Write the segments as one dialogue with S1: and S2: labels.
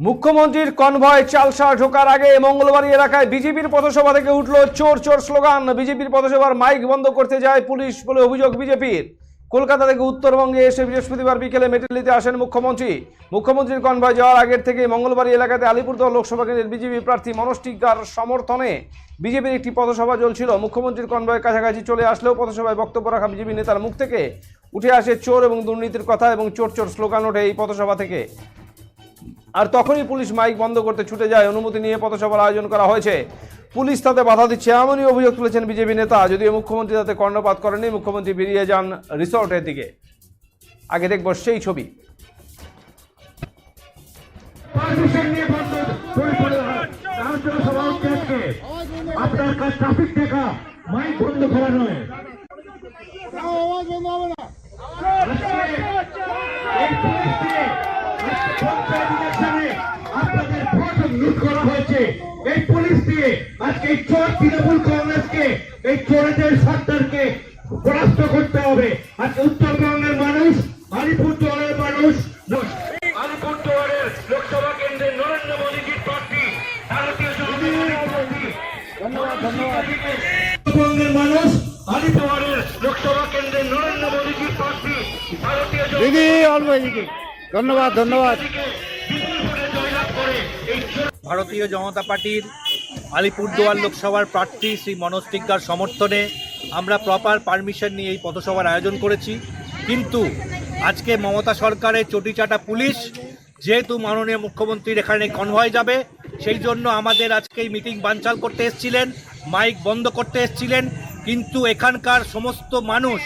S1: মুখ্যমন্ত্রীর কনভয় চালসা ঢোকার আগে মঙ্গলবাড়ি এলাকায় বিজেপির পথসভা থেকে উঠল চোর চোর স্লোগান। বিজেপির পথসভার মাইক বন্ধ করতে যায় পুলিশ বলে অভিযোগ বিজেপির। কলকাতা থেকে উত্তরবঙ্গে এসে বৃহস্পতিবার বিকেলে মেটেলিতে আসেন মুখ্যমন্ত্রী। মুখ্যমন্ত্রীর কনভয় যাওয়ার আগের থেকে মঙ্গলবাড়ি এলাকাতে আলিপুরদুয়ার লোকসভা কেন্দ্রের বিজেপি প্রার্থী মনোজ টিগ্গার সমর্থনে বিজেপির একটি পথসভা চলছিল। মুখ্যমন্ত্রীর কনভয়ের কাছাকাছি চলে আসলেও পথসভায় বক্তব্য রাখা বিজেপি নেতার মুখ থেকে উঠে আসে চোর এবং দুর্নীতির কথা এবং চোর চোর স্লোগান ওঠে এই পথসভা থেকে। আর তখনই পুলিশ মাইক বন্ধ করতে ছুটে যায়। অনুমতি নিয়ে পথসভার আয়োজন করা হয়েছে। পুলিশ তাতে বাধা দিচ্ছে এমনই অভিযোগ তুলেছেন বিজেপি নেতা। যদিও মুখ্যমন্ত্রী তাতে কর্ণপাত করেননি মুখ্যমন্ত্রী বেরিয়ে যান রিসর্টের দিকে। আগে দেখব সেই ছবি।
S2: বন্ধ হয়। আপনার কাজ ট্রাফিক দেখা মাইক বন্ধ করা নয়। পুলিশ দিয়ে পঞ্চায়েত ইলেকশনে আপনাদের ভোট লুট করা হয়েছে। এই পুলিশ দিয়ে আজকে এই চোর তৃণমূল কংগ্রেসকে এই চোরেদের সরকারকে পরাস্ত করতে হবে। আজকে উত্তরবঙ্গের মানুষ আলিপুরদুয়ারের মানুষ আলিপুরদুয়ারের লোকসভা কেন্দ্রে নরেন্দ্র মোদীজির প্রার্থী ভারতীয় জনতা
S3: ধন্যবাদ ধন্যবাদ।
S2: উত্তরবঙ্গের মানুষ আলিপুরদুয়ারের লোকসভা কেন্দ্রে নরেন্দ্র মোদীজির প্রার্থী ভারতীয় জনতা
S3: দিদি দিদি ধন্যবাদ ধন্যবাদ।
S4: ভারতীয় জনতা পার্টির আলিপুরদুয়ার লোকসভার প্রার্থী শ্রী মনোজ টিগ্গার সমর্থনে আমরা প্রপার পারমিশন নিয়ে এই পথসভার আয়োজন করেছি। কিন্তু আজকে মমতা সরকারের চটিচাটা পুলিশ, যেহেতু মাননীয় মুখ্যমন্ত্রীর এখানে কনভয় যাবে, সেই জন্য আমাদের আজকে এই মিটিং বানচাল করতে এসেছিলেন মাইক বন্ধ করতে এসেছিলেন। কিন্তু এখানকার সমস্ত মানুষ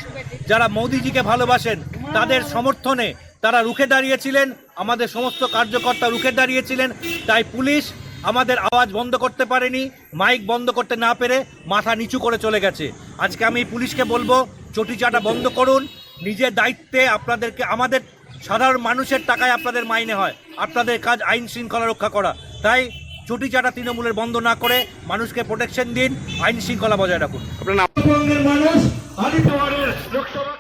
S4: যারা মোদিজিকে ভালোবাসেন, তাদের সমর্থনে তারা রুখে দাঁড়িয়েছিলেন আমাদের সমস্ত কার্যকর্তা রুখে দাঁড়িয়েছিলেন তাই পুলিশ আমাদের আওয়াজ বন্ধ করতে পারেনি মাইক বন্ধ করতে না পেরে মাথা নিচু করে চলে গেছে। আজকে আমি পুলিশকে বলব চটিচাটা বন্ধ করুন নিজের দায়িত্বে আপনাদেরকে আমাদের সাধারণ মানুষের টাকায় আপনাদের মাইনে হয় আপনাদের কাজ আইন শৃঙ্খলা রক্ষা করা। তাই চটি চাটা তৃণমূলের বন্ধ না করে মানুষকে প্রোটেকশন দিন আইন শৃঙ্খলা বজায় রাখুন।
S2: মানুষ লোকসভা